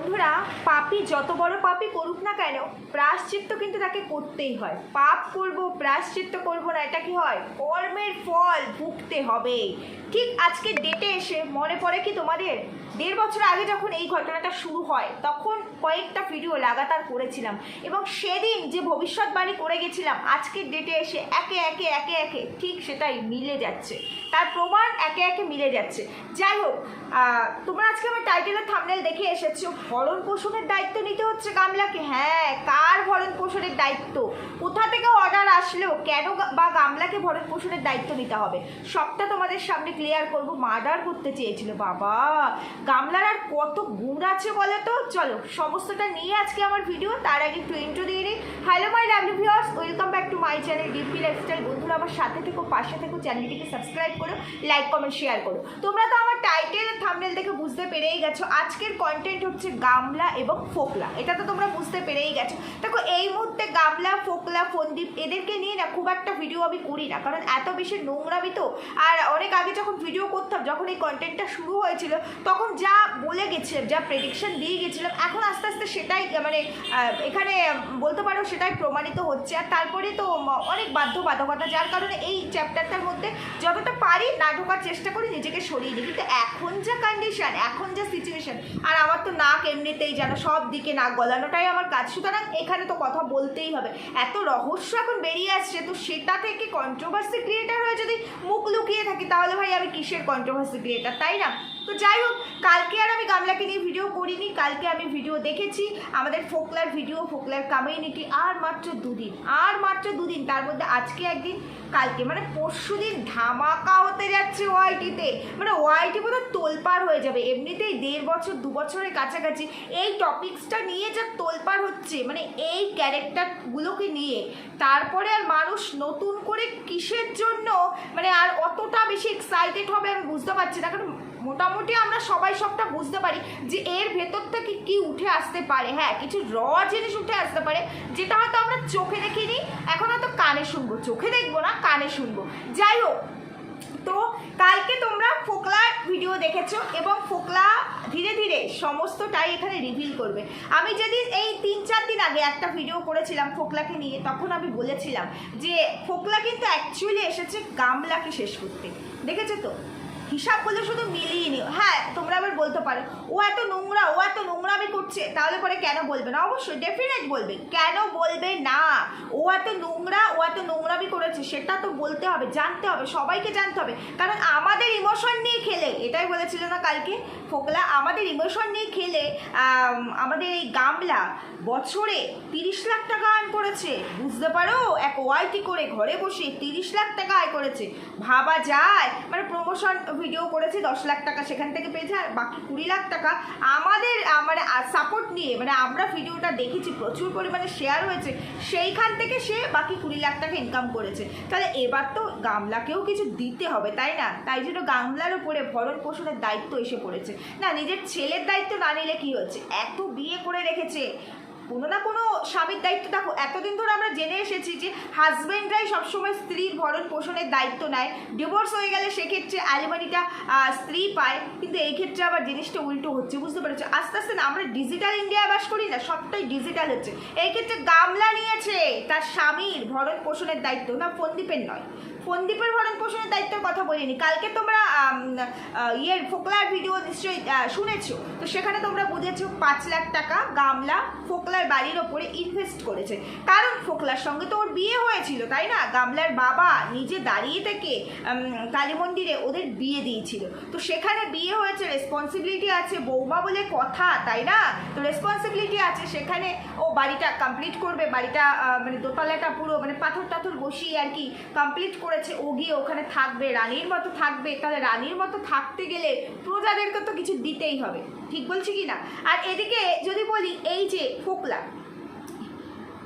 বন্ধুরা, পাপি যত বড় পাপি করুক না কেন প্রাশ্চিত্য কিন্তু তাকে করতেই হয়। পাপ করব প্রাশ্চিত্য করব না, এটা কি হয়? কর্মের ফল ভুগতে হবে। ঠিক আজকে ডেটে এসে মনে পড়ে কি তোমাদের? দেড় বছর আগে যখন এই ঘটনাটা শুরু হয়, তখন কয়েকটা ভিডিও লাগাতার করেছিলাম। এবং সেদিন যে ভবিষ্যৎবাণী করে গেছিলাম, আজকের ডেটে এসে একে একে একে একে ঠিক সেটাই মিলে যাচ্ছে। তার প্রমাণ একে একে মিলে যাচ্ছে। যাই হোক তোমরা আজকে আমার টাইটেলের থামনেল দেখে এসেছ। ভরণ পোষণের দায়িত্ব নিতে হচ্ছে গামলাকে। হ্যাঁ কার ভরণ পোষণের দায়িত্ব? কোথা থেকে অর্ডার আসলেও কেন বা গামলাকে ভরণ পোষণের দায়িত্ব নিতে হবে? সবটা তোমাদের সামনে ক্লিয়ার করব। মার্ডার করতে চেয়েছিল। বাবা, গামলার আর কত গুণ আছে বলে তো? চলো সমস্তটা নিয়ে আজকে আমার ভিডিও তার আগে একটু ইন্ট্রো দিয়ে নিই hello my lovely viewers welcome back to my channel DP lifestyle বন্ধুরা, আমার সাথে থেকো, পাশে থেকো, চ্যানেলটিকে সাবস্ক্রাইব করো লাইক কমেন্ট শেয়ার করো। তোমরা তো আমার টাইটেল থাম্বনেল দেখে বুঝতে পেরেই গেছো, আজকের কন্টেন্ট হচ্ছে গামলা এবং ফোকলা। এটা তো তোমরা বুঝতে পেরেই গেছো। দেখো, এই মুহূর্তে গামলা, ফোকলা ফন্দীপ এদেরকে নিয়ে না খুব একটা ভিডিও আমি করি না, কারণ এত বেশি নোংরামি তো। আর অনেক আগে যখন ভিডিও করতাম, যখন এই কন্টেন্টটা শুরু হয়েছিল, তখন যা বলে গেছিলাম, যা প্রেডিকশন দিয়ে গেছিলাম, এখন আস্তে আস্তে আস্তে সেটাই মানে এখানে বলতে পারো সেটাই প্রমাণিত হচ্ছে। আর তারপরে তো অনেক বাধ্যবাধকতা, যার কারণে এই চ্যাপ্টারটার মধ্যে যতটা পারি না ঢোকার চেষ্টা করি, নিজেকে সরিয়ে দিই কিন্তু এখন যা কন্ডিশন এখন যা সিচুয়েশন আর আমার তো নাক এমনিতেই যেন সব দিকে নাক গলানোটাই আমার কাজ। সুতরাং এখানে তো কথা বলতেই হবে। এত রহস্য এখন বেরিয়ে আসছে, তো সেটা থেকে কন্ট্রোভার্সি ক্রিয়েটার হয়ে যদি মুখ লুকিয়ে থাকি, তাহলে ভাই আমি কিসের কন্ট্রোভার্সি ক্রিয়েটার তাই না? তো যাই হোক, কালকে আর আমি গামলাকে নিয়ে ভিডিও করিনি, কালকে আমি ভিডিও দেখেছি, আমাদের ফোকলার ভিডিও ফোকলার কমিউনিটি আর মাত্র দুদিন, আর মাত্র দুদিন, তার মধ্যে আজকে একদিন, কালকে মানে পরশু দিন ধামাকা হতে যাচ্ছে ওয়াইটিতে মানে ওয়াইটি বোধহয় তোলপাড় হয়ে যাবে, এমনিতেই দেড় বছর, দু বছরের কাছাকাছি, এই টপিক্সটা নিয়ে যা তোলপাড় হচ্ছে মানে এই ক্যারেক্টারগুলোকে নিয়ে, তারপরে আর মানুষ নতুন করে কিসের জন্য মানে আর অতটা বেশি এক্সাইটেড হবে আমি বুঝতে পারছি না, কারণ মোটামুটি আমরা সবাই সবটা বুঝতে পারি যে এর ভেতর থেকে কি উঠে আসতে পারে। হ্যাঁ কিছু র জিনিস উঠে আসতে পারে, যেটা হয়তো আমরা চোখে দেখিনি, এখন হয়তো কানে শুনব। চোখে দেখব না, কানে শুনব। যাই হোক, তো কালকে তোমরা ফোকলার ভিডিও দেখেছ এবং ফোকলা ধীরে ধীরে সমস্তটাই এখানে রিভিল করবে। আমি যেদিন এই তিন চার দিন আগে একটা ভিডিও করেছিলাম ফোকলাকে নিয়ে, তখন আমি বলেছিলাম যে ফোকলা কিন্তু অ্যাকচুয়ালি এসেছে গামলাকে শেষ করতে। দেখেছ তো? হিসাব করলে শুধু মিলিয়ে নিও। হ্যাঁ তোমরা আবার বলতে পারো, ও এত নোংরা, ও এত নোংরামি করছে। তাহলে পরে কেন বলবে না? অবশ্যই ডেফিনেট বলবে। কেন বলবে না? ও এত নোংরা, ও এত নোংরামি করেছে, সেটা তো বলতে হবে, জানতে হবে, সবাইকে জানতে হবে। কারণ আমাদের ইমোশন নিয়ে খেলে, এটাই বলেছিল না কালকে ফোকলা, আমাদের ইমোশন নিয়ে খেলে আমাদের এই গামলা বছরে তিরিশ লাখ টাকা আর্ন করেছে। বুঝতে পারো? এক ওয়াইটি করে ঘরে বসে তিরিশ লাখ টাকা আয় করেছে। ভাবা যায় মানে প্রমোশন ভিডিও করেছে, দশ লাখ টাকা সেখান থেকে পেয়েছে, আর বাকি কুড়ি লাখ টাকা আমাদের মানে সাপোর্ট নিয়ে মানে আমরা ভিডিওটা দেখেছি, প্রচুর পরিমাণে শেয়ার হয়েছে, সেইখান থেকে সে বাকি কুড়ি লাখ টাকা ইনকাম করেছে। তাহলে এবার তো গামলাকেও কিছু দিতে হবে, তাই না? তাই জন্য গামলার উপরে ভরণ পোষণের দায়িত্ব এসে পড়েছে। না, নিজের ছেলের দায়িত্ব না নিলে কী হচ্ছে? এত বিয়ে করে রেখেছে কোনো না কোনো স্বামীর দায়িত্ব। দেখো, এতদিন ধরে আমরা জেনে এসেছি যে হাজব্যান্ডরাই সবসময় স্ত্রীর ভরণ পোষণের দায়িত্ব নেয়। ডিভোর্স হয়ে গেলে সেক্ষেত্রে অ্যালিমানিটা স্ত্রী পায়, কিন্তু এই ক্ষেত্রে আবার জিনিসটা উল্টো হচ্ছে, বুঝতে পেরেছ? আস্তে আস্তে না, আমরা ডিজিটাল ইন্ডিয়া বাস করি না, সবটাই ডিজিটাল হচ্ছে। এই ক্ষেত্রে গামলা নিয়েছে তার স্বামীর ভরণ পোষণের দায়িত্ব, না ফন্দীপের নয়। ফন্দীপের ভরণ পোষণের দায়িত্বের কথা বলিনি। কালকে তোমরা ইয়ের ফোকলার ভিডিও নিশ্চয়ই শুনেছো। তো সেখানে তোমরা বুঝেছ পাঁচ লাখ টাকা গামলা ফোকলার বাড়ির ওপরে ইনভেস্ট করেছে। কারণ ফোকলার সঙ্গে তো ওর বিয়ে হয়েছিল, তাই না? গামলার বাবা নিজে দাঁড়িয়ে থেকে কালী মন্দিরে ওদের বিয়ে দিয়েছিল। তো সেখানে বিয়ে হয়েছে রেসপন্সিবিলিটি আছে, বৌমা বলে কথা, তাই না? তো রেসপন্সিবিলিটি আছে, সেখানে ও বাড়িটা কমপ্লিট করবে, বাড়িটা মানে দোতলাটা পুরো মানে পাথর টাথর বসিয়ে আর কি কমপ্লিট করেছে। ও গিয়ে ওখানে থাকবে, রানীর মতো থাকবে। তাহলে রানীর মতো থাকতে গেলে প্রজাদেরকে তো কিছু দিতেই হবে। ঠিক বলছি কি না? আর এদিকে যদি বলি এই যে ফোকলা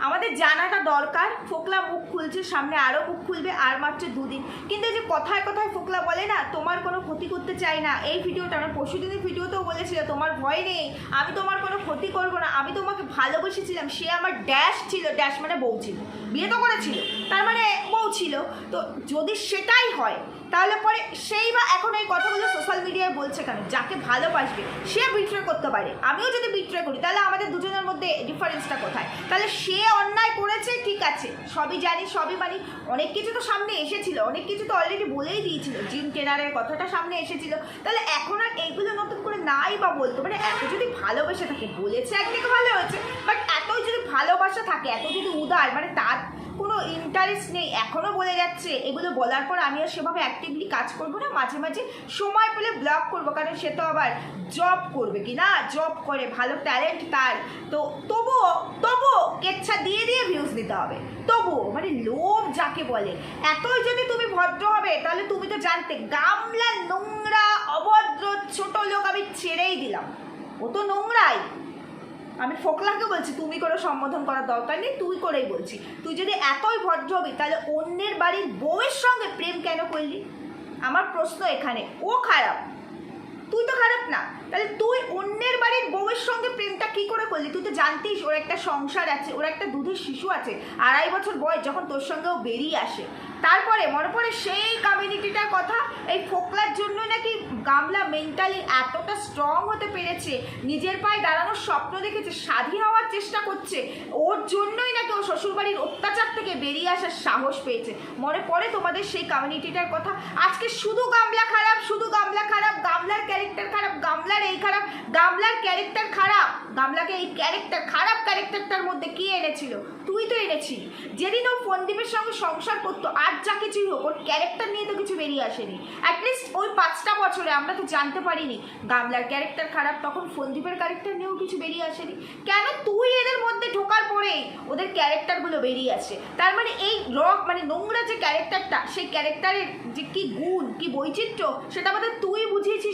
আমাদের জানাটা দরকার। ফোকলা মুখ খুলছে, সামনে আরও মুখ খুলবে, আর মাত্র দুদিন। কিন্তু এই যে কথায় কথায় ফোকলা বলে না, তোমার কোনো ক্ষতি করতে চাই না। এই ভিডিওটা আমার পরশু দিনের ভিডিওতেও বলেছিল, তোমার ভয় নেই, আমি তোমার কোনো ক্ষতি করব না। আমি তোমাকে ভালোবেসেছিলাম, সে আমার ড্যাশ ছিল ড্যাশ মানে বউ ছিল। বিয়ে তো করেছিল। তার মানে বউ ছিল, তো যদি সেটাই হয়, তাহলে পরে সেই বা এখন এই কথাগুলো সোশ্যাল মিডিয়ায় বলছে কেন? যাকে ভালোবাসবে, সে বিট্রয় করতে পারে। আমিও যদি বিট্রয় করি, তাহলে আমাদের দুজনের মধ্যে ডিফারেন্সটা কোথায়? তাহলে সে অন্যায় করেছে, ঠিক আছে, সবই জানি, সবই মানি। অনেক কিছু তো সামনে এসেছিল, অনেক কিছু তো অলরেডি বলেই দিয়েছিল, জিম ট্রেনারের কথাটা সামনে এসেছিল। তাহলে এখন আর এইগুলো নতুন করে নাই বা বলতো মানে এত যদি ভালোবেসে থাকে, বলেছে একদিকে ভালো হয়েছে বাট এতই যদি ভালোবাসা থাকে, এত যদি উদার মানে তার কোনো ইন্টারেস্ট নেই এখনও বলে যাচ্ছে। এগুলো বলার পর আমি আর সেভাবে অ্যাক্টিভলি কাজ করব না, মাঝে মাঝে সময় পেলে ব্লগ করব, কারণ সে তো আবার জব করবে কি না? জব করে, ভালো ট্যালেন্ট তার। তো তবুও তবুও কেচ্ছা দিয়ে দিয়ে ভিউজ দিতে হবে। তবুও মানে লোভ যাকে বলে। এতই যদি তুমি ভদ্র হবে, তাহলে তুমি তো জানতে, গামলা নোংরা, অভদ্র ছোট লোক আমি ছেড়েই দিলাম। ও তো নোংরাই। আমি ফোকলাকে বলছি, তুমি করে সম্বোধন করার দরকার নেই, তুই করেই বলছি। তুই যদি এতই ভদ্র হবি, তাহলে অন্যের বাড়ির বউয়ের সঙ্গে প্রেম কেন করলি? আমার প্রশ্ন এখানে, ও খারাপ? তুই তো খারাপ না। তাহলে তুই অন্যের বাড়ির বউয়ের সঙ্গে প্রেমটা কি করে করলি? তুই তো জানতিস, ওর একটা সংসার আছে, ওর একটা দুধের শিশু আছে, আড়াই বছর বয়স, যখন তোর সঙ্গেও বেরিয়ে আসে। তারপরে, মনে পড়ে সেই কমিউনিটিটার কথা? এই ফোকলার জন্য নাকি গামলা মেন্টালি এতটা স্ট্রং হতে পেরেছে? নিজের পায়ে দাঁড়ানোর স্বপ্ন দেখেছে, স্বাধীন হওয়ার চেষ্টা করছে। ওর জন্যই নাকি ও শ্বশুরবাড়ির অত্যাচার থেকে বেরিয়ে আসার সাহস পেয়েছে। মনে পড়ে তোমাদের সেই কমিউনিটিটার কথা? আজকে শুধু গামলা খারাপ, শুধু গামলা খারাপ, গামলার ক্যারেক্টার খারাপ, গামলার এই খারাপ, গামলার ক্যারেক্টার খারাপ। গামলাকে এই ক্যারেক্টার খারাপ ক্যারেক্টারটার মধ্যে কে এনেছিল? তুই তো এনেছিলি যেদিন ও ফন্দীপের সঙ্গে সংসার করতো আর যা কিছুই হোক, ওর ক্যারেক্টার নিয়ে তো কিছু বেরিয়ে আসেনি। অ্যাটলিস্ট ওই পাঁচটা বছরে আমরা তো জানতে পারিনি। গামলার ক্যারেক্টার খারাপ, তখন ফন্দীপের ক্যারেক্টার নিয়েও কিছু বেরিয়ে আসেনি। কেন তুই এদের মধ্যে ঢোকার পরেই ওদের ক্যারেক্টারগুলো বেরিয়ে আসে? তার মানে এই রক মানে নোংরা যে ক্যারেক্টারটা সেই ক্যারেক্টারের যে কি গুণ, কি বৈচিত্র্য, সেটা আমাদের তুই বুঝিয়েছিস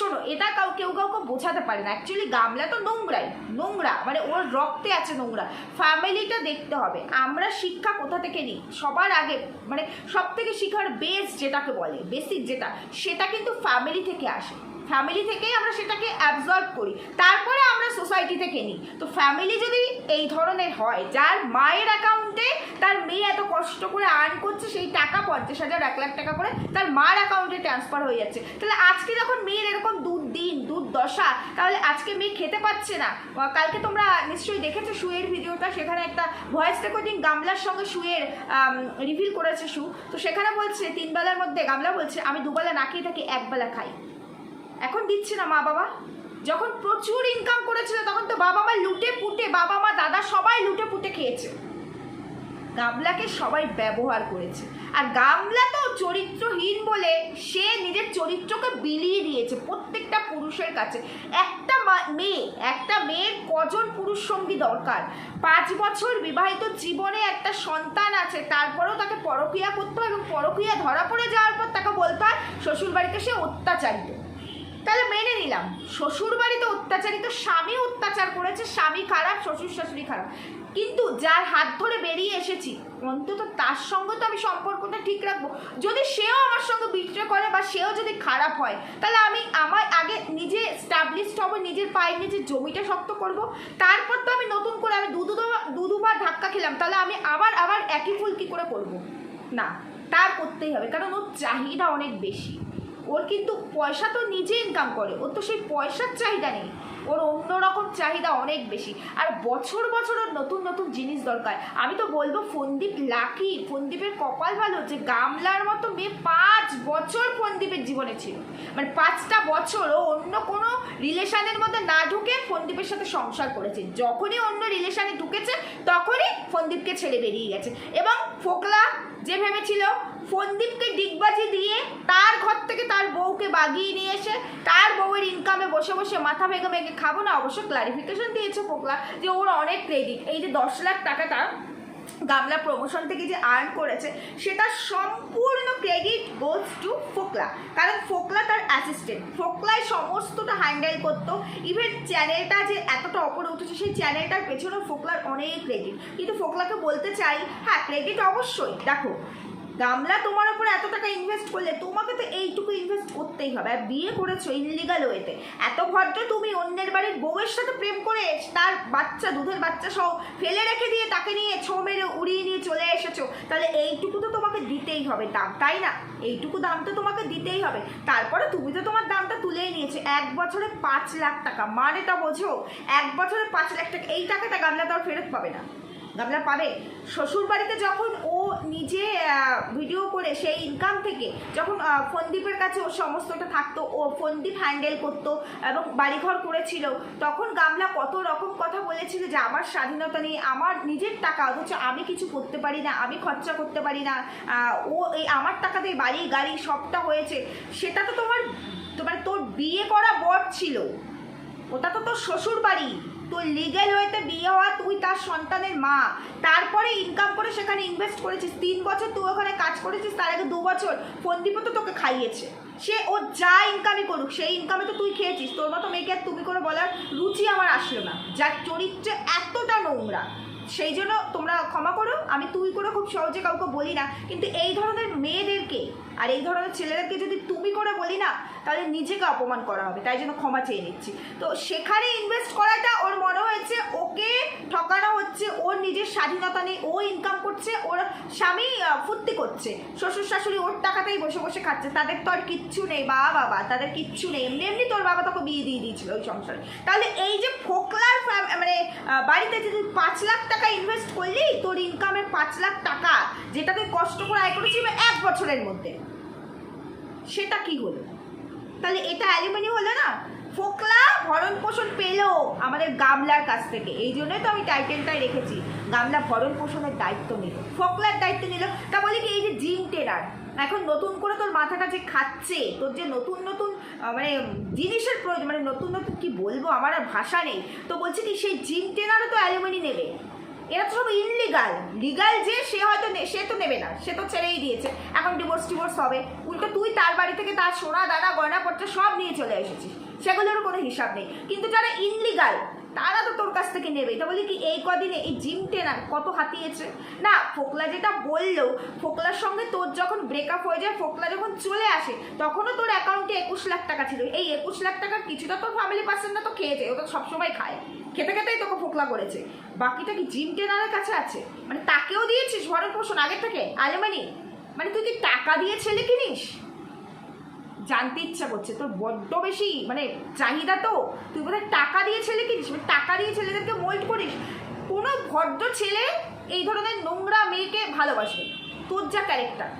শোনো, এটা কাউ কেউ কাউকে বোঝাতে পারে না। অ্যাকচুয়ালি গামলা তো নোংরাই, নোংরা মানে ওর রক্তে আছে নোংরা। ফ্যামিলিটা দেখতে হবে, আমরা শিক্ষা কোথা থেকে নিই? সবার আগে মানে সব থেকে শিক্ষার বেস যেটাকে বলে বেসিক যেটা, সেটা কিন্তু ফ্যামিলি থেকে আসে। ফ্যামিলি থেকেই আমরা সেটাকে অ্যাবজর্ব করি। তারপরে আমরা সোসাইটি থেকে নিই। তো ফ্যামিলি যদি এই ধরনের হয়, যার মায়ের অ্যাকাউন্টে তার মেয়ে এত কষ্ট করে আর্ন করছে, সেই টাকা পঞ্চাশ হাজার, এক লাখ টাকা করে তার মার অ্যাকাউন্টে ট্রান্সফার হয়ে যাচ্ছে। তাহলে আজকে যখন মেয়ের এরকম দুধ দিন দুধ দশা তাহলে আজকে মেয়ে খেতে পাচ্ছে না। কালকে তোমরা নিশ্চয়ই দেখেছ শুয়ের ভিডিওটা, সেখানে একটা ভয়েস রেকর্ডিং গামলার সঙ্গে শুয়ের রিভিল করেছে শু তো সেখানে বলছে তিন বেলার মধ্যে, গামলা বলছে, আমি দুবেলা না খেয়ে থাকি, একবেলা খাই। এখন দিচ্ছে না মা বাবা। যখন প্রচুর ইনকাম করেছিল, তখন তো বাবা মা লুটে পুটে, বাবা মা, দাদা সবাই লুটে পুটে খেয়েছে। গামলাকে সবাই ব্যবহার করেছে। আর গামলা তো চরিত্রহীন বলে সে নিজের চরিত্রকে বিলিয়ে দিয়েছে প্রত্যেকটা পুরুষের কাছে। একটা মেয়ে, একটা মেয়ের কজন পুরুষ সঙ্গী দরকার? পাঁচ বছর বিবাহিত জীবনে একটা সন্তান আছে, তারপরেও তাকে পরক্রিয়া করতে হয় এবং পরক্রিয়া ধরা পড়ে যাওয়ার পর তাকে বলতে হয়, শ্বশুরবাড়িতে সে অত্যাচারিত। তাহলে মেনে নিলাম। শ্বশুর বাড়িতে অত্যাচারিত, স্বামী অত্যাচার করেছে, স্বামী খারাপ, শ্বশুর শাশুড়ি খারাপ। কিন্তু যার হাত ধরে বেরিয়ে এসেছি, অন্তত তার সঙ্গে তো আমি সম্পর্কটা ঠিক রাখব। যদি সেও আমার সঙ্গে বিট্রে করে বা সেও যদি খারাপ হয়, তাহলে আমি আমার আগে নিজে স্টাবলিশড হব, নিজের পায়ে নিজের জমিটা শক্ত করব। তারপর তো আমি নতুন করে আমি দু দু দুবার ধাক্কা খেলাম, তাহলে আমি আবার আবার একই ফুল কী করে করব না, তার করতেই হবে, কারণ ওর চাহিদা অনেক বেশি। ওর কিন্তু পয়সা তো নিজে ইনকাম করে ওর তো সেই পয়সার চাহিদা নেই। ওর অন্যরকম চাহিদা অনেক বেশি। আর বছর বছর ওর নতুন নতুন জিনিস দরকার। আমি তো বলব ফন্দীপ লাকি, ফন্দীপের কপাল ভালো যে গামলার মতো মেয়ে পাঁচ বছর ফন্দীপের জীবনে ছিল। মানে পাঁচটা বছর ও অন্য কোনো রিলেশনের মধ্যে না ঢুকে ফন্দীপের সাথে সংসার করেছে। যখনই অন্য রিলেশনে ঢুকেছে, তখনই ফন্দীপকে ছেড়ে বেরিয়ে গেছে। এবং ফোকলা যে ভেবেছিল, ফন্দীপকে ডিগবাজি দিয়ে তার ঘর থেকে তার বউকে বাগিয়ে নিয়ে এসে, তার বউয়ের ইনকামে বসে বসে মাথা ভেঙে ভেঙে খাব না অবশ্য ক্লারিফিকেশন দিয়েছে পোকলা যে ওর অনেক ক্রেডিট এই যে দশ লাখ টাকাটা গামলা প্রমোশন থেকে যে আর্ন করেছে, সেটা সম্পূর্ণ ক্রেডিট গোজ টু ফোকলা। কারণ ফোকলা তার অ্যাসিস্ট্যান্ট ফোকলাই সমস্তটা হ্যান্ডেল করতো। ইভেন চ্যানেলটা যে এতটা অপরে উঠেছে, সেই চ্যানেলটার পেছনেও ফোকলার অনেক ক্রেডিট কিন্তু ফোকলাকে বলতে চাই হ্যাঁ ক্রেডিট অবশ্যই। দেখো গামলা তোমার উপরে এত টাকা ইনভেস্ট করলে তোমাকে তো এইটুকু ইনভেস্ট করতেই হবে। আর বিয়ে করেছ ইনলিগাল ওয়েতে এত ভদ্র তুমি অন্যের বাড়ির বউয়ের সাথে প্রেম করে তার বাচ্চা, দুধের বাচ্চা সহ ফেলে রেখে দিয়ে তাকে নিয়ে ছো মেরে উড়িয়ে নিয়ে চলে এসেছ, তাহলে এইটুকু তো তোমাকে দিতেই হবে দাম, তাই না? এইটুকু দাম তো তোমাকে দিতেই হবে। তারপরে তুমি তো তোমার দামটা তুলেই নিয়েছো। এক বছরে পাঁচ লাখ টাকা। মানে মানেটা বোঝো, এক বছরে পাঁচ লাখ টাকা। এই টাকাটা গামলা তো আর ফেরত পাবে না। গামলা পাবে। শ্বশুর বাড়িতে যখন ও নিজে ভিডিও করে সেই ইনকাম থেকে, যখন ফন্দীপের কাছে ও সমস্তটা থাকতো, ও ফন্দীপ হ্যান্ডেল করতো এবং বাড়িঘর করেছিল, তখন গামলা কত রকম কথা বলেছিল যে, আমার স্বাধীনতা নেই, আমার নিজের টাকা, অথচ আমি কিছু করতে পারি না, আমি খরচা করতে পারি না ও এই আমার টাকাতে বাড়ি, গাড়ি সবটা হয়েছে। সেটা তো তোমার তোমার তোর বিয়ে করা বর ছিল। ওটা তো তোর শ্বশুর বাড়ি তোর লিগেল ওয়েতে বিয়ে হওয়া তুই তার সন্তানের মা। তারপরে ইনকাম করে সেখানে ইনভেস্ট করেছিস। তিন বছর তুই ওখানে কাজ করেছিস, তার আগে দু বছর ফন্দীপও তো তোকে খাইয়েছে। সে ও যা ইনকামই করুক, সেই ইনকামে তো তুই খেয়েছিস। তোর মতো মেয়েকে তুমি করে বলার রুচি আমার আসলো না। যার চরিত্রে এতটা নোংরা সেই জন্য তোমরা ক্ষমা করো। আমি তুই করে খুব সহজে কাউকে বলি না। কিন্তু এই ধরনের মেয়েদেরকে আর এই ধরনের ছেলেদেরকে যদি তুমি করে বলি না, তাহলে নিজেকে অপমান করা হবে। তাই জন্য ক্ষমা চেয়ে নিচ্ছি। তো সেখানে ইনভেস্ট করাটা ওর মনে হয়েছে, ওকে ঠকানো হচ্ছে, ওর নিজের স্বাধীনতা নেই, ও ইনকাম করছে, ওর স্বামী ফুর্তি করছে। শ্বশুর শাশুড়ি ওর টাকাতেই বসে বসে খাচ্ছে। তাদের তো আর কিচ্ছু নেই বা বাবা, তাদের কিচ্ছু নেই। এমনি এমনি তোর বাবা তোকে বিয়ে দিয়ে দিয়েছিল ওই সংসারে। তাহলে এই যে ফোকলার মানে বাড়িতে যে তুই পাঁচ লাখ টাকা ইনভেস্ট করলি, তোর ইনকামের পাঁচ লাখ টাকা যেটা তুই কষ্ট করে আয় করেছিলি এক বছরের মধ্যে, সেটা কি হলো? তাহলে এটা অ্যালুমিনি হলো না? ফোকলা ভরণ পোষণ পেল আমাদের গামলার কাছ থেকে। এই জন্যই তো আমি টাইটেলটাই রেখেছি। গামলা ভরণ পোষণের দায়িত্ব নিল। ফোকলার দায়িত্ব নিল। তা বলি কি, এই যে জিম টেরার, এখন নতুন করে তোর মাথাটা যে খাচ্ছে, তোর যে নতুন নতুন মানে জিনিসের প্রয়োজন মানে নতুন নতুন কি বলব, আমার আর ভাষা নেই। তো বলছি কি, সেই জিম টেনারও তো অ্যালুমিনি নেবে। এরা তো সব ইনলিগাল লিগাল যে, সে হয়তো সে তো নেবে না, সে তো ছেড়েই দিয়েছে। এখন ডিভোর্স টিভোর্স হবে। উল্টো তুই তার বাড়ি থেকে তার সোনা, দানা গয়নাপত্র সব নিয়ে চলে এসেছিস। সেগুলোরও কোনো হিসাব নেই। কিন্তু যারা ইনলিগাল তারা তো তোর কাছ থেকে নেবে। এটা বলি কি এই কদিনে এই জিম টেনার কত হাতিয়েছে। না, ফোকলা যেটা বলল, ফোকলার সঙ্গে তোর যখন ব্রেকআপ হয়ে যায়, ফোকলা যখন চলে আসে, তখনও তোর অ্যাকাউন্টে একুশ লাখ টাকা ছিল। এই একুশ লাখ টাকার কিছুটা তোর ফ্যামিলি পার্সনটা তো খেয়েছে, ও তো সবসময় খায়। খেতে খেতেই তোকে ফোকলা করেছে। বাকিটা কি জিম টেনারের কাছে আছে? মানে তাকেও দিয়েছিস ভরণ পোষণ আগের থেকে? আলেমানি মানে তুই কি টাকা দিয়ে ছেলে কিনিস? জানতে ইচ্ছা করছে। তোর বড্ড বেশি মানে চাহিদা তো। তুই বোধহয় টাকা দিয়ে ছেলে কিনিস টাকা দিয়ে ছেলেদেরকে মোল্ড করিস। কোনো ভদ্র ছেলে এই ধরনের নোংরা মেয়েকে ভালোবাসবে তোর যা ক্যারেক্টার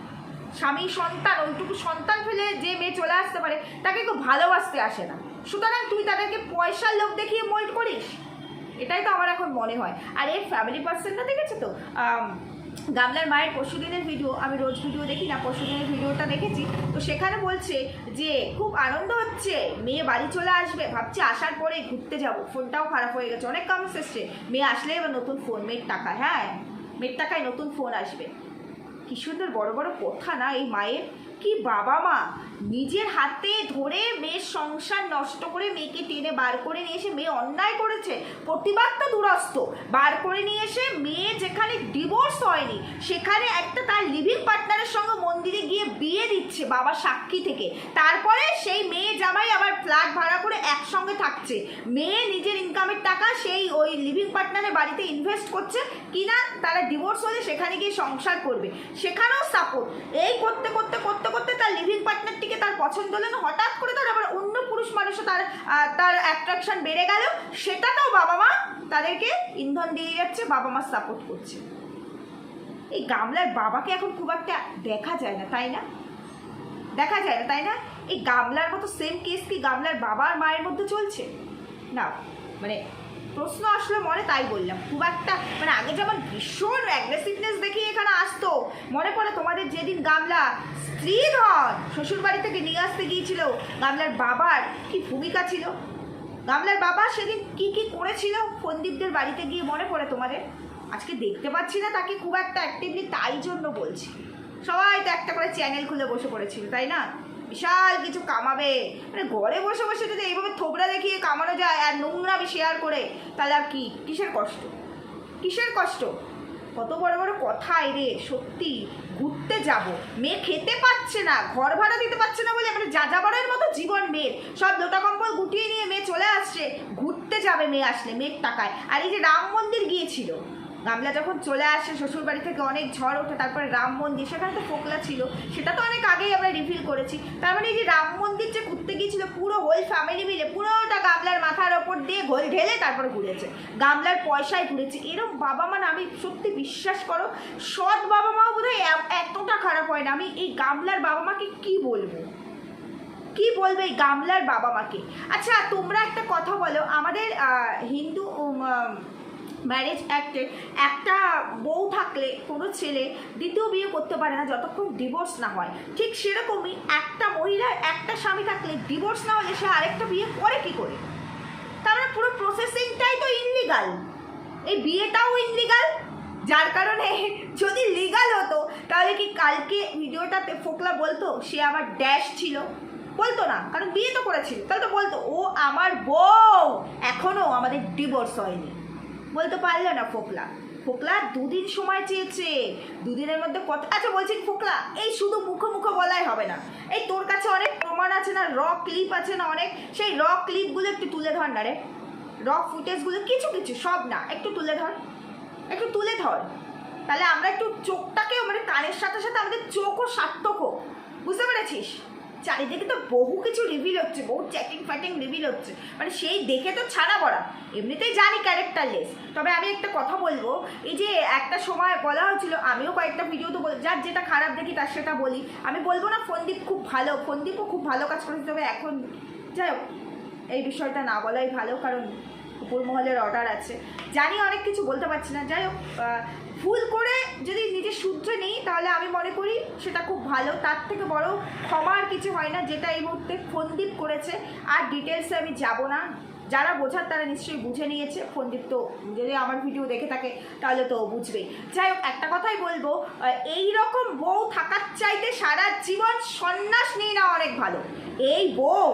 স্বামী, সন্তান, ওইটুকু সন্তান ফেলে যে মেয়ে চলে আসতে পারে, তাকে কেউ ভালোবাসতে আসে না। সুতরাং তুই তাদেরকে পয়সার লোক দেখিয়ে মোল্ড করিস। এটাই তো আমার এখন মনে হয়। আর এর ফ্যামিলি পার্সনটা দেখেছ তো? গামলার মায়ের পরশু দিনের ভিডিও আমি রোজ ভিডিও দেখি না পরশু দিনের ভিডিওটা দেখেছি। তো সেখানে বলছে যে, খুব আনন্দ হচ্ছে, মেয়ে বাড়ি চলে আসবে। ভাবছে আসার পরে ঘুরতে যাব। ফোনটাও খারাপ হয়ে গেছে। অনেক কামস এসছে, মেয়ে আসলে এবার নতুন ফোন মেয়ের টাকা হ্যাঁ মেয়ের টাকায় নতুন ফোন আসবে। কী সুন্দর বড় বড় কথা না, এই মায়ের। কি বাবা মা? নিজের হাতে ধরে মেয়ের সংসার নষ্ট করে মেয়েকে টেনে বার করে নিয়ে এসে মেয়ে অন্যায় করেছে। প্রতিবাদ তো দূরস্থ বার করে নিয়ে এসে মেয়ে যেখানে ডিভোর্স হয়নি, সেখানে একটা তার লিভিং পার্টনারের সঙ্গে মন্দিরে গিয়ে বিয়ে দিচ্ছে বাবা সাক্ষী থেকে। তারপরে সেই মেয়ে জামাই আবার ফ্ল্যাট ভাড়া করে একসঙ্গে থাকছে। মেয়ে নিজের ইনকামের টাকা সেই ওই লিভিং পার্টনারের বাড়িতে ইনভেস্ট করছে। কিনা তারা ডিভোর্স হলে সেখানে গিয়ে সংসার করবে। সেখানেও সাপোর্ট এই করতে করতে করতে করতে, তার লিভিং পার্টনারটিকে তার পছন্দ হলো না, হঠাৎ করে তার আবার অন্য পুরুষ মানুষও তার তার অ্যাট্রাকশন বেড়ে গেল, সেটাতেও বাবা মা তাদেরকে ইন্ধন দিয়ে যাচ্ছে, বাবা মা সাপোর্ট করছে। এই গামলার বাবাকে এখন খুব একটা দেখা যায় না, তাই না? দেখা যায় না, তাই না? এই গামলার মতো সেম কেস কি গামলার বাবার মায়ের মধ্যে চলছে? না মানে প্রশ্ন আসলে মনে, তাই বললাম। খুব একটা মানে আগে যেমন ভীষণ অ্যাগ্রেসিভনেস দেখিয়ে এখানে আসতো, মনে পড়ে তোমাদের যেদিন গামলা স্ত্রী ধন শ্বশুর বাড়ি থেকে নিয়ে আসতে গিয়েছিল, গামলার বাবার কি ভূমিকা ছিল? গামলার বাবা সেদিন কি কি করেছিল? ফন্দীপদের বাড়িতে গিয়ে মনে পড়ে তোমাদের? আজকে দেখতে পাচ্ছি না তাকে খুব একটা অ্যাক্টিভলি তাই জন্য বলছি। সবাই তো একটা করে চ্যানেল খুলে বসে পড়েছিল, তাই না? বিশাল কিছু কামাবে। মানে ঘরে বসে বসে যদি এইভাবে থোবড়া দেখিয়ে কামানো যায় আর নোংরামি শেয়ার করে, তাহলে আর কি? কিসের কষ্ট? কিসের কষ্ট? কত বড় বড় কথাই রে, সত্যি। ঘুরতে যাব। মেয়ে খেতে পাচ্ছে না, ঘর ভাড়া দিতে পারছে না বলে মানে যাযাবরের মতো জীবন মেয়ের। সব লোটা কম্বল গুটিয়ে নিয়ে মেয়ে চলে আসছে। ঘুরতে যাবে মেয়ে আসলে মেয়ের টাকায়। আর এই যে রাম মন্দির গিয়েছিল গামলা যখন চলে আসে শ্বশুর বাড়ি থেকে অনেক ঝড় ওঠে, তারপরে রাম মন্দির, সেখানে তো ফোকলা ছিল। সেটা তো অনেক আগেই আমরা রিভিল করেছি। তার মানে এই যে রাম মন্দির যে ঘুরতে গিয়েছিল পুরো হোল ফ্যামিলি মিলে পুরোটা গামলার মাথার ওপর দিয়ে ঘোল ঢেলে তারপরে ঘুরেছে। গামলার পয়সায় ঘুরেছে। এরকম বাবা মা আমি সত্যি বিশ্বাস করো, সৎ বাবা মাও বোধহয় এতটা খারাপ হয় না। আমি এই গামলার বাবা মাকে কি বলব? কি বলবে এই গামলার বাবা মাকে? আচ্ছা তোমরা একটা কথা বলো। আমাদের হিন্দু ম্যারেজ অ্যাক্টে একটা বউ থাকলে, কোনো ছেলে দ্বিতীয় বিয়ে করতে পারে না যতক্ষণ ডিভোর্স না হয়। ঠিক সেরকমই একটা মহিলার একটা স্বামী থাকলে ডিভোর্স না হলে সে আরেকটা বিয়ে করে কি করে? তার মানে পুরো প্রসেসিংটাই তো ইনলিগাল এই বিয়েটাও ইনলিগাল যার কারণে যদি লিগাল হতো, তাহলে কি কালকে ভিডিওটাতে ফোকলা বলতো, সে আমার ড্যাশ ছিল? বলতো না, কারণ বিয়ে তো করেছিল। তাহলে তো বলতো, ও আমার বউ এখনও আমাদের ডিভোর্স হয়নি। বলতে পারল না ফোকলা। ফোকলা দুদিন সময় চেয়েছে। দুদিনের মধ্যে কত আচ্ছা বলছি ফোকলা, এই শুধু মুখো মুখো বলাই হবে না। এই তোর কাছে অনেক প্রমাণ আছে না, র ক্লিপ আছে না অনেক। সেই র ক্লিপগুলো একটু তুলে ধর না রে। র ফুটেজগুলো কিছু কিছু, সব না, একটু তুলে ধর। একটু তুলে ধর। তাহলে আমরা একটু চোখটাকে মানে কানের সাথে সাথে আমাদের চোখও সার্থক হোক। বুঝতে পেরেছিস? চারিদিকে তো বহু কিছু রিভিল হচ্ছে, বহু চ্যাটিং ফ্যাটিং রিভিল হচ্ছে। মানে সেই দেখে তো ছাড়া পড়া। এমনিতেই জানি ক্যারেক্টারলেস তবে আমি একটা কথা বলব, এই যে একটা সময় বলা হয়েছিল, আমিও কয়েকটা ভিডিও তো যার যেটা খারাপ দেখি তার সেটা বলি। আমি বলব না ফন্দীপ খুব ভালো ফন্দীপও খুব ভালো কাজ করেছে, তবে এখন যাই হোক, এই বিষয়টা না বলাই ভালো, কারণ উপর মহলের অর্ডার আছে। জানি অনেক কিছু বলতে পারছি না। যাই হোক ভুল করে যদি নিজে শুধরে নিই, তাহলে আমি মনে করি সেটা খুব ভালো। তার থেকে বড় ক্ষমার কিছু হয় না, যেটা এই মুহূর্তে ফন্দীপ করেছে। আর ডিটেলসে আমি যাব না। যারা বোঝার তারা নিশ্চয়ই বুঝে নিয়েছে। ফন্দীপ তো যদি আমার ভিডিও দেখে থাকে, তাহলে তো বুঝবেই যাই হোক, একটা কথাই বলব এই রকম বউ থাকার চাইতে সারা জীবন সন্ন্যাস নিয়ে নেওয়া অনেক ভালো। এই বউ,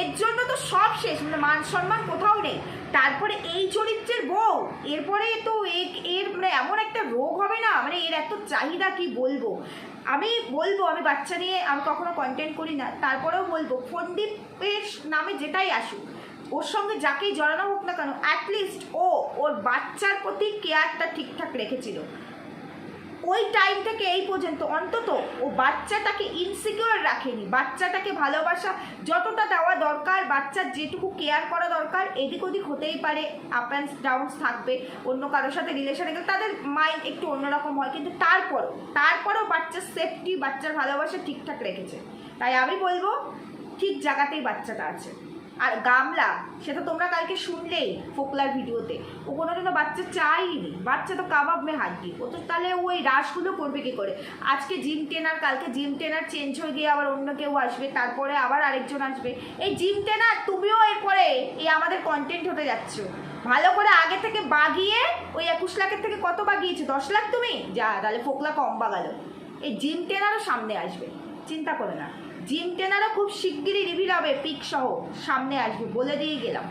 এর জন্য তো সব শেষ। মানে মান সম্মান কোথাও নেই। তারপরে এই চরিত্রের বউ। এরপরে তো এর মানে এমন একটা রোগ হবে না মানে এর এত চাহিদা কি বলব? আমি বলব, আমি বাচ্চা নিয়ে আমি কখনো কন্টেন্ট করি না। তারপরেও বলব ফন্দীপের নামে যেটাই আসুক, ওর সঙ্গে যাকেই জড়ানো হোক না কেন অ্যাটলিস্ট ও ওর বাচ্চার প্রতি কেয়ারটা ঠিকঠাক রেখেছিল। ওই টাইম থেকে এই পর্যন্ত। অন্তত ও বাচ্চাটাকে ইনসিকিউর রাখেনি। বাচ্চাটাকে ভালোবাসা যতটা দেওয়া দরকার, বাচ্চার যেটুকু কেয়ার করা দরকার, এদিক ওদিক হতেই পারে আপ অ্যান্ড ডাউনস থাকবে, অন্য কারোর সাথে রিলেশনে গেলে তাদের মাইন্ড একটু অন্যরকম হয়। কিন্তু তারপরও, তারপরেও বাচ্চার সেফটি বাচ্চার ভালোবাসা ঠিকঠাক রেখেছে। তাই আমি বলব, ঠিক জায়গাতেই বাচ্চাটা আছে। আর গামলা, সেটা তোমরা কালকে শুনলেই ফোকলার ভিডিওতে। ও কোনো জন্য বাচ্চা চাইনি বাচ্চা তো কাবাব মে হাড্ডি ও তো তাহলে ওই রাসগুলো করবে কি করে? আজকে জিম ট্রেনার, কালকে জিম ট্রেনার চেঞ্জ হয়ে গিয়ে আবার অন্য কেউ আসবে, তারপরে আবার আরেকজন আসবে। এই জিম ট্রেনার, তুমিও এরপরে এই আমাদের কন্টেন্ট হতে যাচ্ছ। ভালো করে আগে থেকে বাগিয়ে ওই একুশ লাখের থেকে কত বাগিয়েছো? দশ লাখ তুমি? যা, তাহলে ফোকলা কম বাগালো। এই জিম ট্রেনারও সামনে আসবে। চিন্তা করে না। জিম ট্রেনারও খুব শিগগিরই রিভিল হবে পিক সহ। সামনে আসবে বলে দিয়ে গেলাম।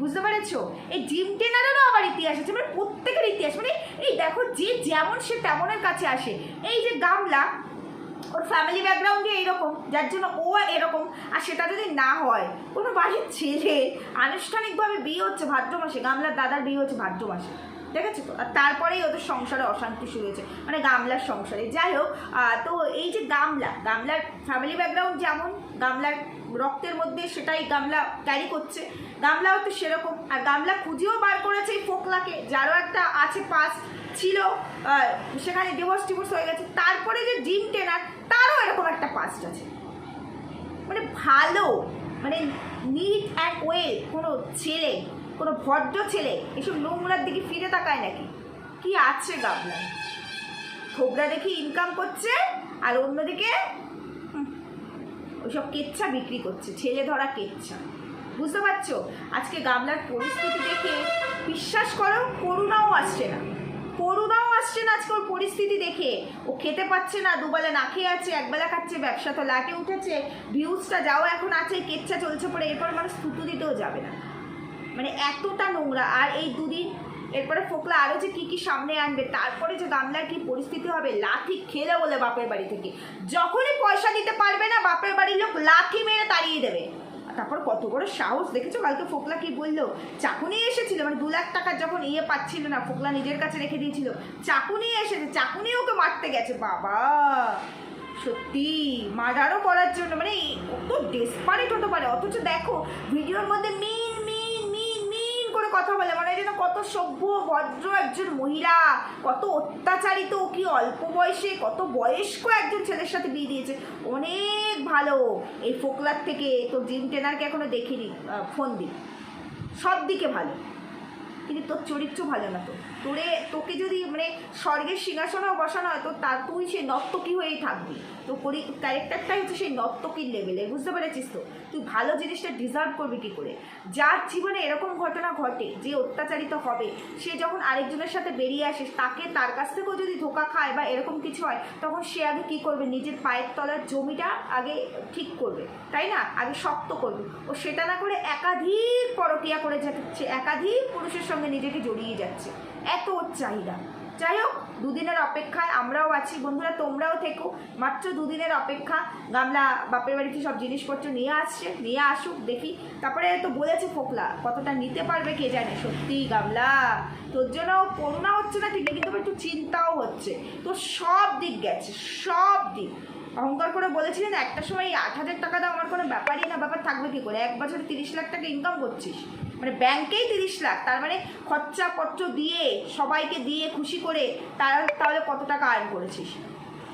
বুঝতে পেরেছ? এই জিম ট্রেনারেরও আবার ইতিহাস আছে মানে প্রত্যেকের ইতিহাস। মানে এই দেখো যে যেমন সে তেমনের কাছে আসে। এই যে গামলা, ওর ফ্যামিলি ব্যাকগ্রাউন্ডে এইরকম, যার জন্য ও এরকম। আর সেটা যদি না হয়, কোনো বাড়ির ছেলে আনুষ্ঠানিকভাবে বিয়ে হচ্ছে ভাদ্র মাসে, গামলার দাদার বিয়ে হচ্ছে ভাদ্র মাসে। দেখেছ তো? আর তারপরেই ওদের সংসারে অশান্তি শুরু হয়েছে। মানে গামলার সংসারে। যাই হোক তো এই যে গামলা, গামলার ফ্যামিলি ব্যাকগ্রাউন্ড যেমন, গামলার রক্তের মধ্যে সেটাই গামলা ক্যারি করছে। গামলাও তো সেরকম। আর গামলা খুঁজেও বার করেছে এই ফোকলাকে, যারও একটা আছে পাস ছিল সেখানে ডিভোর্স টিভোর্স হয়ে গেছে। তারপরে যে ডিম টেনার তারও এরকম একটা পাস্ট আছে। মানে ভালো মানে নিট অ্যান্ড ওয়েল কোনো ছেলে কোনো ভদ্র ছেলে এসব নোংরার দিকে ফিরে তাকায় নাকি? কি আছে গাবলা? থোবরা দেখি ইনকাম করছে আর অন্যদিকে ওইসব কেচ্ছা বিক্রি করছে ছেলে ধরা কেচ্ছা। বুঝতে পারছ? আজকে গামলার পরিস্থিতি দেখে বিশ্বাস করো, করুণাও আসছে না। করুণাও আসছে না আজকে ওর পরিস্থিতি দেখে। ও খেতে পাচ্ছে না, দুবেলা না খেয়ে আছে, একবেলা খাচ্ছে, ব্যবসা তো লাটে উঠেছে। ভিউজটা যাও, এখন আছে, কেচ্ছা চলছে পরে এরপর মানুষ থুতু দিতেও যাবে না। এতটা নোংরা। আর এই দুদিন এরপরে ফোকলা আরও যে কী কী সামনে আনবে, তারপরে যে গামলার কী পরিস্থিতি হবে, লাথি খেলে বলে বাপের বাড়ি থেকে। যখনই পয়সা দিতে পারবে না, বাপের বাড়ির লোক লাথি মেরে তাড়িয়ে দেবে। তারপর কত বড় সাহস, দেখেছ? কালকে ফোকলা কি বলল? চাকু নিয়ে এসেছিল মানে দু লাখ টাকার যখন ইয়ে পাচ্ছিল না, ফোকলা নিজের কাছে রেখে দিয়েছিল চাকু নিয়ে এসেছে চাকু নিয়ে ওকে মারতে গেছে, বাবা! সত্যি, মার্ডারও করার জন্য মানে কত ডেসপারেট হতে পারে। অথচ দেখো, ভিডিওর মধ্যে মিন মিন মিন মিন করে কথা বলে। মানে যেন কত সভ্য, ভদ্র একজন মহিলা, কত অত্যাচারিত কি অল্প বয়সে, কত বয়স্ক একজন ছেলের সাথে বিয়ে দিয়েছে। অনেক ভালো। এই ফোকলার থেকে তোর জিম ট্রেনারকে এখনও দেখিনি। ফোন দিই সব দিকে ভালো। কিন্তু তোর চরিত্র ভালো না তো। তোরে, তোকে যদি মানে স্বর্গের সিংহাসনেও বসানো হয়, তো তা তুই সেই নর্তকী হয়েই থাকবি। তো করি ক্যারেক্টারটাই হচ্ছে সেই নর্তকীর লেভেলে বুঝতে পেরেছিস তো? তুই ভালো জিনিসটা ডিজার্ভ করবি কী করে? যার জীবনে এরকম ঘটনা ঘটে, যে অত্যাচারিত হবে, সে যখন আরেকজনের সাথে বেরিয়ে আসে তাকে তার কাছ থেকেও যদি ধোকা খায় বা এরকম কিছু হয়, তখন সে আগে কী করবে? নিজের পায়ের তলার জমিটা আগে ঠিক করবে, তাই না? আগে শক্ত করবে। ও সেটা না করে একাধিক পরকিয়া করে যাচ্ছে, একাধিক পুরুষের সঙ্গে নিজেকে জড়িয়ে যাচ্ছে। এত চাহিদা। যাই হোক, দুদিনের অপেক্ষায় আমরাও আছি। বন্ধুরা, তোমরাও থেকো। মাত্র দুদিনের অপেক্ষা গামলা, বাপের বাড়িতে সব জিনিসপত্র নিয়ে আসছে। নিয়ে আসুক, দেখি। তারপরে তো বলেছে ফোকলা, কতটা নিতে পারবে কে জানে? সত্যি গামলা, তোর জন্য করোনা হচ্ছে না ঠিকই, কিন্তু একটু চিন্তাও হচ্ছে। তো সব দিক গেছে, সব দিক। অহংকার করে বলেছিলেন, একটা সময় আট হাজার টাকা দাও, আমার কোনো ব্যাপারই না। ব্যাপার থাকবে কি করে? এক বছরে তিরিশ লাখ টাকা ইনকাম করছিস। মানে ব্যাংকেই তিরিশ লাখ, তার মানে খরচাপত্র দিয়ে, সবাইকে দিয়ে খুশি করে তার, তাহলে কত টাকা আর্ন করেছিস?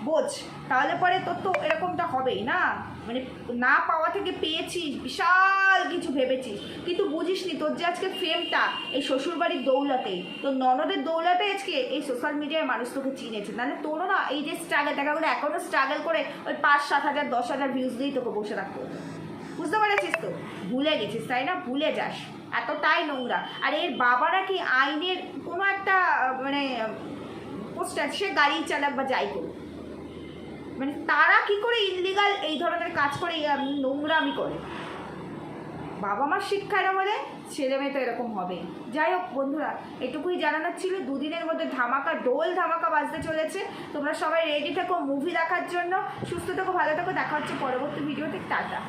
বোঝ, তাহলে পরে তোর তো এরকমটা হবেই না? মানে না পাওয়া থেকে পেয়েছিস, বিশাল কিছু ভেবেছিস, কিন্তু বুঝিসনি তোর যে আজকে ফেমটা এই শ্বশুরবাড়ির দৌলতেই, তোর ননদের দৌলতে আজকে এই সোশ্যাল মিডিয়ায় মানুষ তোকে চিনেছে, নাহলে তোরও না এই যে স্ট্রাগল দেখা টাকাগুলো এখনও স্ট্রাগল করে ওই পাঁচ, সাত হাজার, দশ হাজার ভিউজ দিয়েই তোকে বসে রাখতে বুঝতে পেরেছিস তো? ভুলে গেছিস, তাই না? ভুলে যাস। এতটাই নোংরা। আর এর বাবারা কি আইনের কোনো একটা মানে পোস্টার সে গাড়ি চালাক বা যাই করুক। মানে তারা কি করে ইনলিগাল এই ধরনের কাজ করে নোংরামি করে? বাবা মার শিক্ষার আমাদের ছেলে মেয়ে তো এরকম হবে। যাই হোক বন্ধুরা, এটুকুই জানানোর ছিল। দুদিনের মধ্যে ধামাকা, ডোল ধামাকা বাজতে চলেছে। তোমরা সবাই রেডি থেকো মুভি দেখার জন্য। সুস্থ থেকো, ভালো থেকো। দেখা হচ্ছে পরবর্তী ভিডিওতে টাটা।